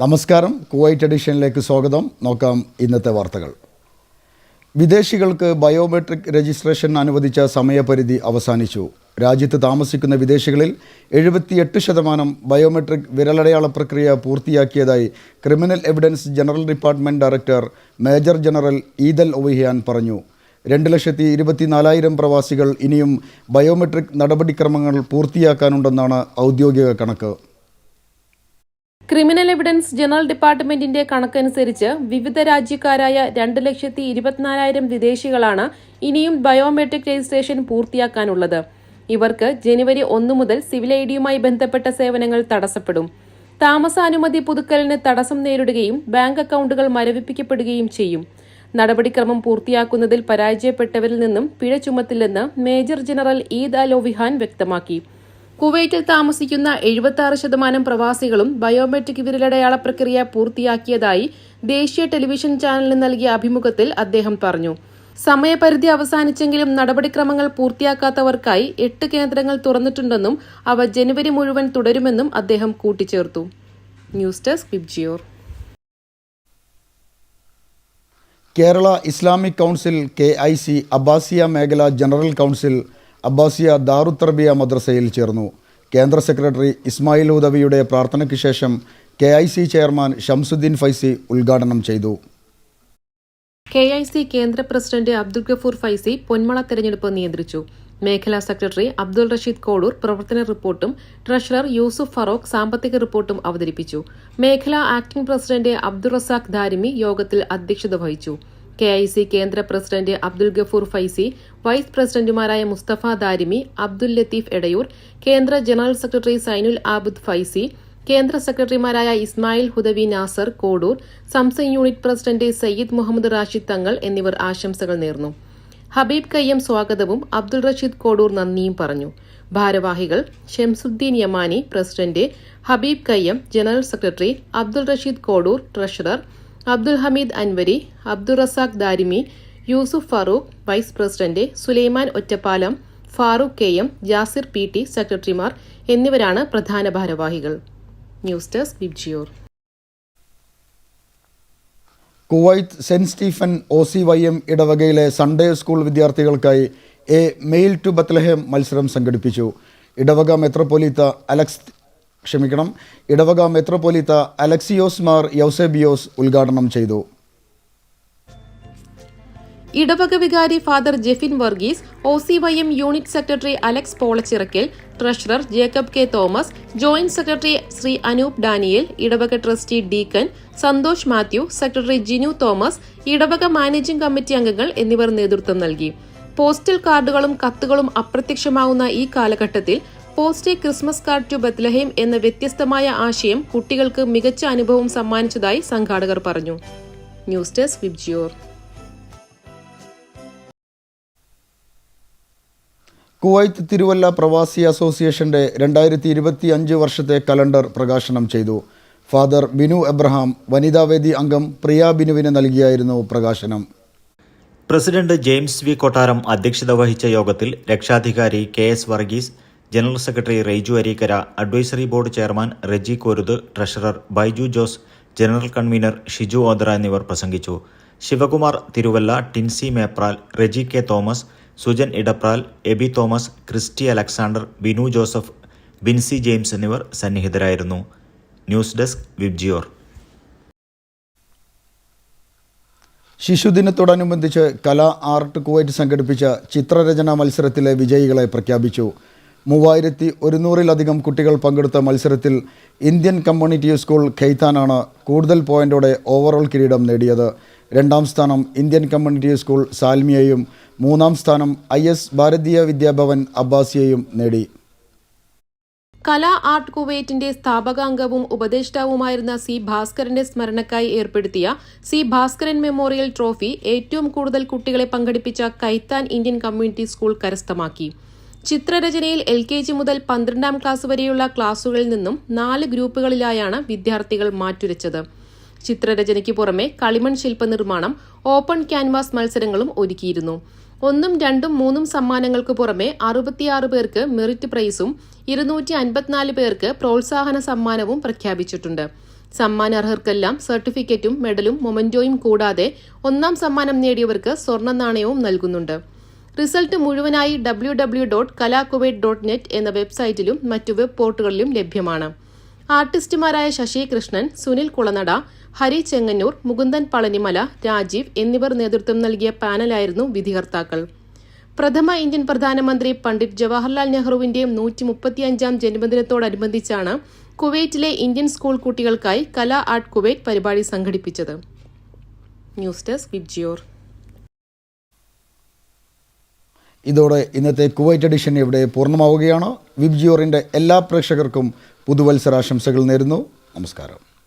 നമസ്കാരം. കുവൈറ്റ് എഡിഷനിലേക്ക് സ്വാഗതം. നോക്കാം ഇന്നത്തെ വാർത്തകൾ. വിദേശികൾക്ക് ബയോമെട്രിക് രജിസ്ട്രേഷൻ അനുവദിച്ച സമയപരിധി അവസാനിച്ചു. രാജ്യത്ത് താമസിക്കുന്ന വിദേശികളിൽ എഴുപത്തിയെട്ട് ശതമാനം ബയോമെട്രിക് വിരലടയാള പ്രക്രിയ പൂർത്തിയാക്കിയതായി criminal evidence general department director major general Eid al Owaihan പറഞ്ഞു. രണ്ട് ലക്ഷത്തി ഇരുപത്തിനാലായിരം പ്രവാസികൾ ഇനിയും ബയോമെട്രിക് നടപടിക്രമങ്ങൾ പൂർത്തിയാക്കാനുണ്ടെന്നാണ് ഔദ്യോഗിക കണക്ക്. ക്രിമിനൽ എവിഡൻസ് ജനറൽ ഡിപ്പാർട്ട്മെന്റിന്റെ കണക്കനുസരിച്ച് വിവിധ രാജ്യക്കാരായ രണ്ട് ലക്ഷത്തി ഇരുപത്തിനാലായിരം വിദേശികളാണ് ഇനിയും ബയോമെട്രിക് രജിസ്ട്രേഷൻ പൂർത്തിയാക്കാനുള്ളത്. ഇവർക്ക് ജനുവരി ഒന്നു മുതൽ സിവിൽ ഐ ഡിയുമായി ബന്ധപ്പെട്ട സേവനങ്ങൾ തടസ്സപ്പെടും. താമസാനുമതി പുതുക്കലിന് തടസ്സം നേരിടുകയും ബാങ്ക് അക്കൗണ്ടുകൾ മരവിപ്പിക്കപ്പെടുകയും ചെയ്യും. നടപടിക്രമം പൂർത്തിയാക്കുന്നതിൽ പരാജയപ്പെട്ടവരിൽ നിന്നും പിഴ ചുമത്തില്ലെന്ന് major general Eid Al Owaihan വ്യക്തമാക്കി. കുവൈറ്റിൽ താമസിക്കുന്ന എഴുപത്തി ആറ് ശതമാനം പ്രവാസികളും ബയോമെട്രിക് വിരലടയാള പ്രക്രിയ പൂർത്തിയാക്കിയതായി ദേശീയ ടെലിവിഷൻ ചാനലിന് നൽകിയ അഭിമുഖത്തിൽ അദ്ദേഹം പറഞ്ഞു. സമയപരിധി അവസാനിച്ചെങ്കിലും നടപടിക്രമങ്ങൾ പൂർത്തിയാക്കാത്തവർക്കായി എട്ട് കേന്ദ്രങ്ങൾ തുറന്നിട്ടുണ്ടെന്നും അവ ജനുവരി മുഴുവൻ തുടരുമെന്നും അദ്ദേഹം കൂട്ടിച്ചേർത്തു. News desk Vibgyor Kerala Islamic council K I C Abbasiya മേഖല ജനറൽ കൗൺസിൽ അബ്ബാസിയ ദാറുത്തർബിയ മദ്രസയിൽ ചേർന്നു. കേന്ദ്ര സെക്രട്ടറി ഇസ്മായിൽ ഉദവിയുടെ പ്രാർത്ഥനയ്ക്ക് ശേഷം K I C chairman Shamsuddin Faizi ഉദ്ഘാടനം ചെയ്തു. കെ ഐ സി കേന്ദ്ര പ്രസിഡന്റ് അബ്ദുൽ ഗഫൂർ ഫൈസി പൊന്മള തെരഞ്ഞെടുപ്പ് നിയന്ത്രിച്ചു. മേഖലാ സെക്രട്ടറി അബ്ദുൾ റഷീദ് കോഡൂർ പ്രവർത്തന റിപ്പോർട്ടും ട്രഷറർ യൂസുഫ് ഫറോക്ക് സാമ്പത്തിക റിപ്പോർട്ടും അവതരിപ്പിച്ചു. മേഖലാ ആക്ടിംഗ് പ്രസിഡന്റ് അബ്ദുൾ റസാഖ് ദാരിമി യോഗത്തിൽ അധ്യക്ഷത വഹിച്ചു. കെ ഐ സി കേന്ദ്ര പ്രസിഡന്റ് അബ്ദുൽ ഗഫൂർ ഫൈസി വൈസ് പ്രസിഡന്റുമാരായ മുസ്തഫ ദാരിമി അബ്ദുൽ ലത്തീഫ് എടയൂർ കേന്ദ്ര ജനറൽ സെക്രട്ടറി സൈനുൽ ആബുദ് ഫൈസി കേന്ദ്ര സെക്രട്ടറിമാരായ ഇസ്മായിൽ ഹുദവി നാസർ കോഡൂർ സംസങ് യൂണിറ്റ് പ്രസിഡന്റ് സയ്യിദ് മുഹമ്മദ് റാഷിദ് തങ്ങൾ എന്നിവർ ആശംസകൾ നേർന്നു. ഹബീബ് കയ്യം സ്വാഗതവും അബ്ദുൾ റഷീദ് കോഡൂർ നന്ദിയും പറഞ്ഞു. ഭാരവാഹികൾ Shamsuddeen Yamani president Habeeb Kayyam general secretary Abdul Rasheed Kodur treasurer Abdul Hameed Anwari Abdul Razak Darimi Yusuf Farook vice president Sulaiman Ottapalam Farook K M Jasir P T സെക്രട്ടറിമാർ എന്നിവരാണ് പ്രധാന ഭാരവാഹികൾ. News desk Vibgyor Kuwait saint Stephen O C Y M ഇടവകയിലെ Sunday school വിദ്യാർത്ഥികൾക്കായി a mail to Bethlehem മത്സരം സംഘടിപ്പിച്ചു. ഇടവക മെത്രോപൊലീത്ത Alex ക്ഷമിക്കണം. ഇടവക മെത്രോപൊലീത്ത അലക്സിയോസ് മാർ യൗസേബിയോസ് ഉദ്ഘാടനം ചെയ്തു. ഇടവക വികാരി father Jefin Varghese O C Y M unit secretary Alex Polachirakkal treasurer Jacob K Thomas joint secretary Shri Anoop Daniel ഇടവക trustee deacon Santhosh Mathew secretary Jinu Thomas ഇടവക മാനേജിംഗ് കമ്മിറ്റി അംഗങ്ങൾ എന്നിവർ നേതൃത്വം നൽകി. പോസ്റ്റൽ കാർഡുകളും കത്തുകളും അപ്രത്യക്ഷമാവുന്ന ഈ കാലഘട്ടത്തിൽ post Christmas card to Bethlehem എന്ന വ്യത്യസ്തമായ ആശയം കുട്ടികൾക്ക് മികച്ച അനുഭവം സമ്മാനിച്ചതായി സംഘാടകർ പറഞ്ഞു. News desk Vibgyor. Kuwait Thiruvalla പ്രവാസി അസോസിയേഷന്റെ രണ്ടായിരത്തി ഇരുപത്തി അഞ്ച് വർഷത്തെ കലണ്ടർ പ്രകാശനം ചെയ്തു. ഫാദർ ബിനു എബ്രഹാം വനിതാവേദി അംഗം പ്രിയ ബിനുവിന് നൽകിയായിരുന്നു പ്രകാശനം. പ്രസിഡന്റ് ജെയിംസ് വി കൊട്ടാരം അധ്യക്ഷത വഹിച്ച യോഗത്തിൽ രക്ഷാധികാരി K S Varghese general secretary Reiju Areekkara advisory board chairman Reji Koruth treasurer Baiju Jose general convener Shiju Odra എന്നിവർ പ്രസംഗിച്ചു. Sivakumar Thiruvalla Tincy Mepral Reji K Thomas Sujan Edapral Aby Thomas Christy Alexander Binu Joseph Bincy James എന്നിവർ സന്നിഹിതരായിരുന്നു. News desk Vibgyor. ശിശുദിനത്തോടനുബന്ധിച്ച് Kala art Kuwait സംഘടിപ്പിച്ച ചിത്രരചനാ മത്സരത്തിലെ വിജയികളെ പ്രഖ്യാപിച്ചു. മൂവായിരത്തി ഒരുന്നൂറിലധികം കുട്ടികൾ പങ്കെടുത്ത മത്സരത്തിൽ ഇന്ത്യൻ കമ്മ്യൂണിറ്റി സ്കൂൾ ഖെയ്ത്താനാണ് കൂടുതൽ പോയിന്റോടെ ഓവറോൾ കിരീടം നേടിയത്. രണ്ടാം സ്ഥാനം ഇന്ത്യൻ കമ്മ്യൂണിറ്റി സ്കൂൾ സാൽമിയയും മൂന്നാം സ്ഥാനം ഐ എസ് ഭാരതീയ വിദ്യാഭവൻ അബ്ബാസിയയും നേടി. കലാ ആർട്ട് കുവൈറ്റിന്റെ സ്ഥാപകാംഗവും ഉപദേഷ്ടാവുമായിരുന്ന സി ഭാസ്കരന്റെ സ്മരണക്കായി ഏർപ്പെടുത്തിയ സി ഭാസ്കരൻ മെമ്മോറിയൽ ട്രോഫി ഏറ്റവും കൂടുതൽ കുട്ടികളെ പങ്കെടുപ്പിച്ച കൈത്താൻ ഇന്ത്യൻ കമ്മ്യൂണിറ്റി സ്കൂൾ കരസ്ഥമാക്കി. ചിത്രരചനയിൽ എൽ കെ ജി മുതൽ പന്ത്രണ്ടാം ക്ലാസ് വരെയുള്ള ക്ലാസുകളിൽ നിന്നും നാല് ഗ്രൂപ്പുകളിലായാണ് വിദ്യാർത്ഥികൾ മാറ്റുരച്ചത്. ചിത്രരചനയ്ക്ക് പുറമെ കളിമൺ ശില്പനിർമ്മാണം ഓപ്പൺ ക്യാൻവാസ് മത്സരങ്ങളും ഒരുക്കിയിരുന്നു. ഒന്നും രണ്ടും മൂന്നും സമ്മാനങ്ങൾക്ക് പുറമെ അറുപത്തിയാറ് പേർക്ക് മെറിറ്റ് പ്രൈസും ഇരുന്നൂറ്റി അൻപത്തിനാല് പേർക്ക് പ്രോത്സാഹന സമ്മാനവും പ്രഖ്യാപിച്ചിട്ടുണ്ട്. സമ്മാനർഹർക്കെല്ലാം സർട്ടിഫിക്കറ്റും മെഡലും മൊമന്റോയും കൂടാതെ ഒന്നാം സമ്മാനം നേടിയവർക്ക് സ്വർണ നാണയവും നൽകുന്നുണ്ട്. റിസൾട്ട് മുഴുവനായി W W dot Kalakuwait dot net എന്ന വെബ്സൈറ്റിലും മറ്റു വെബ് പോർട്ടുകളിലും ലഭ്യമാണ്. ആർട്ടിസ്റ്റുമാരായ ശശി കൃഷ്ണൻ സുനിൽ കുളനട ഹരി ചെങ്ങന്നൂർ മുകുന്ദൻ പളനിമല രാജീവ് എന്നിവർ നേതൃത്വം നൽകിയ പാനലായിരുന്നു വിധികർത്താക്കൾ. പ്രഥമ ഇന്ത്യൻ പ്രധാനമന്ത്രി പണ്ഡിറ്റ് ജവഹർലാൽ നെഹ്റുവിന്റെ നൂറ്റി മുപ്പത്തിയഞ്ചാം ജന്മദിനത്തോടനുബന്ധിച്ചാണ് കുവൈറ്റിലെ ഇന്ത്യൻ സ്കൂൾ കുട്ടികൾക്കായി കലാ ആർട്ട് കുവൈറ്റ് പരിപാടി സംഘടിപ്പിച്ചത്. News desk Vibgyor. ഇതോടെ ഇന്നത്തെ കുവൈറ്റ് എഡിഷൻ ഇവിടെ പൂർണമാവുകയാണ്. വിബ്ജിയോറിന്റെ എല്ലാ പ്രേക്ഷകർക്കും പുതുവത്സരാശംസകൾ നേരുന്നു. നമസ്കാരം.